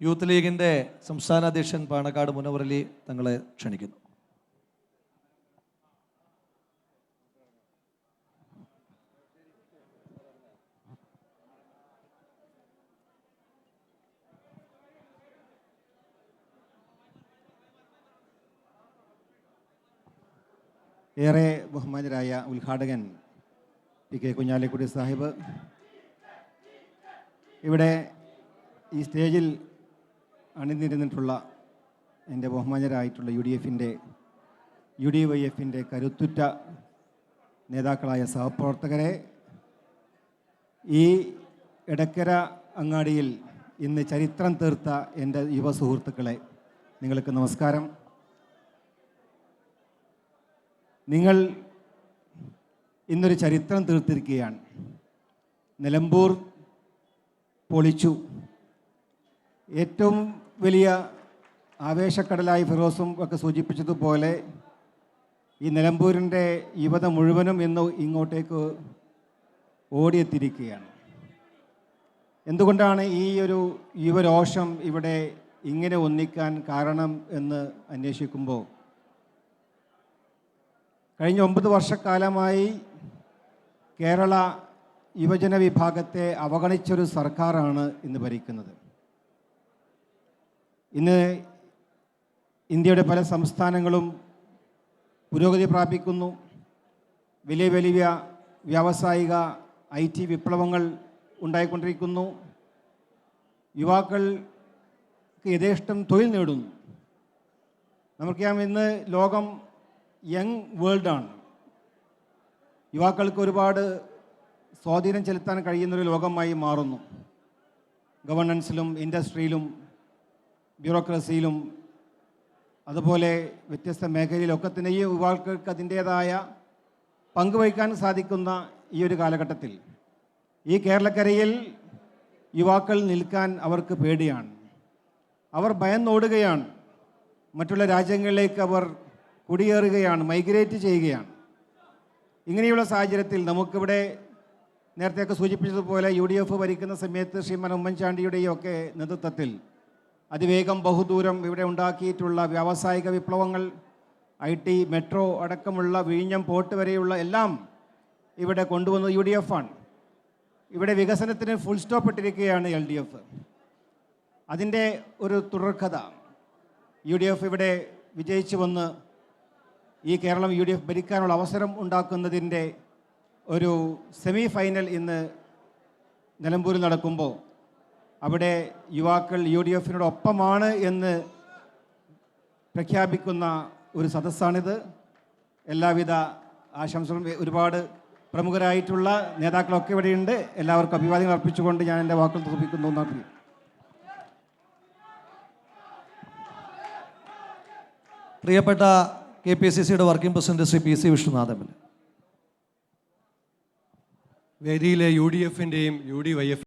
Youth ലീഗിന്റെ സംസ്ഥാന അധ്യക്ഷൻ പാണക്കാട് മുനവറലി തങ്ങളെ ക്ഷണിക്കുന്നു. ഏറെ ബഹുമാനരായ ഉദ്ഘാടകൻ പി കെ കുഞ്ഞാലിക്കുടി സാഹിബ്. ഇവിടെ ഈ സ്റ്റേജിൽ അണിനിരുന്നിട്ടുള്ള എന്റെ ബഹുമാനരായിട്ടുള്ള യു ഡി എഫിന്റെ യു ഡി വൈ എഫിന്റെ കരുത്തുറ്റ നേതാക്കളായ സഹപ്രവർത്തകരെ ഈ ഇടക്കര അങ്ങാടിയിൽ ഇന്ന് ചരിത്രം തീർത്ത എന്റെ യുവ സുഹൃത്തുക്കളെ നിങ്ങൾക്ക് നമസ്കാരം. നിങ്ങൾ ഇന്നൊരു ചരിത്രം തീർത്തിരിക്കുകയാണ്. നിലമ്പൂർ പൊളിച്ചു. ഏറ്റവും വലിയ ആവേശക്കടലായി ഫിറോസും ഒക്കെ സൂചിപ്പിച്ചതുപോലെ ഈ നിലമ്പൂരിന്റെ യുവത മുഴുവനും ഇന്ന് ഇങ്ങോട്ടേക്ക് ഓടിയെത്തിയിരിക്കുകയാണ്. എന്തുകൊണ്ടാണ് ഈ ഒരു യുവരോഷം ഇവിടെ ഇങ്ങനെ ഒന്നിക്കാൻ കാരണം എന്ന് അന്വേഷിക്കുമ്പോൾ കഴിഞ്ഞ ഒമ്പത് വർഷക്കാലമായി കേരള യുവജന വിഭാഗത്തെ അവഗണിച്ചൊരു സർക്കാരാണ് ഇന്ന് ഭരിക്കുന്നത്. ഇന്ന് ഇന്ത്യയുടെ പല സംസ്ഥാനങ്ങളും പുരോഗതി പ്രാപിക്കുന്നു. വലിയ വലിയ വ്യാവസായിക ഐ ടി വിപ്ലവങ്ങൾ ഉണ്ടായിക്കൊണ്ടിരിക്കുന്നു. യുവാക്കൾക്ക് യഥേഷ്ടം തൊഴിൽ നേടുന്നു. നമുക്കറിയാം ഇന്ന് ലോകം യങ് വേൾഡാണ്. യുവാക്കൾക്ക് ഒരുപാട് സ്വാധീനം ചെലുത്താൻ കഴിയുന്നൊരു ലോകമായി മാറുന്നു. ഗവർണൻസിലും ഇൻഡസ്ട്രിയിലും ബ്യൂറോക്രസിയിലും അതുപോലെ വ്യത്യസ്ത മേഖലയിലൊക്കെ തന്നെ ഈ യുവാക്കൾക്ക് അതിന്റേതായ പങ്കുവഹിക്കാൻ സാധിക്കുന്ന ഈ ഒരു കാലഘട്ടത്തിൽ. ഈ കേരളക്കരയിൽ യുവാക്കൾ നിൽക്കാൻ അവർക്ക് പേടിയാണ്. അവർ ഭയന്നോടുകയാണ് മറ്റുള്ള രാജ്യങ്ങളിലേക്ക് അവർ കുടിയേറുകയാണ് മൈഗ്രേറ്റ് ചെയ്യുകയാണ്. ഇങ്ങനെയുള്ള സാഹചര്യത്തിൽ നമുക്കിവിടെ നേരത്തെയൊക്കെ സൂചിപ്പിച്ചതുപോലെ യു ഡി എഫ് ഭരിക്കുന്ന സമയത്ത് ശ്രീമാൻ ഉമ്മൻചാണ്ടിയുടെയും ഒക്കെ നേതൃത്വത്തിൽ അതിവേഗം ബഹുദൂരം ഇവിടെ ഉണ്ടാക്കിയിട്ടുള്ള വ്യാവസായിക വിപ്ലവങ്ങൾ ഐ ടി മെട്രോ അടക്കമുള്ള വിഴിഞ്ഞം പോർട്ട് വരെയുള്ള എല്ലാം ഇവിടെ കൊണ്ടുവന്നത് യു ഡി എഫ് ആണ്. ഇവിടെ വികസനത്തിന് ഫുൾ സ്റ്റോപ്പ് ഇട്ടിരിക്കുകയാണ് എൽ ഡി എഫ് അതിന്റെ ഒരു തുടർക്കഥ യു ഡി എഫ് ഇവിടെ വിജയിച്ചു വന്ന് ഈ കേരളം യു ഡി എഫ് ഭരിക്കാനുള്ള അവസരം ഉണ്ടാക്കുന്നതിന്റെ ഒരു സെമി ഫൈനൽ ഇന്ന് നിലമ്പൂരിൽ നടക്കുമ്പോൾ അവിടെ യുവാക്കൾ യു ഡി എഫിനോടൊപ്പമാണ് എന്ന് പ്രഖ്യാപിക്കുന്ന ഒരു സദസ്സാണിത്. എല്ലാവിധ ആശംസകളും ഒരുപാട് പ്രമുഖരായിട്ടുള്ള നേതാക്കളൊക്കെ ഇവിടെയുണ്ട്. എല്ലാവർക്കും അഭിവാദ്യങ്ങൾ അർപ്പിച്ചുകൊണ്ട് ഞാൻ എന്റെ വാക്കുകൾ തോപ്പിക്കുന്നു നന്ദി പ്രിയപ്പെട്ട കെ പി സി സിയുടെ working president Shri P C Vishnunathan വേദിയിലെ U D എഫിന്റെയും യു ഡി വൈ എഫ്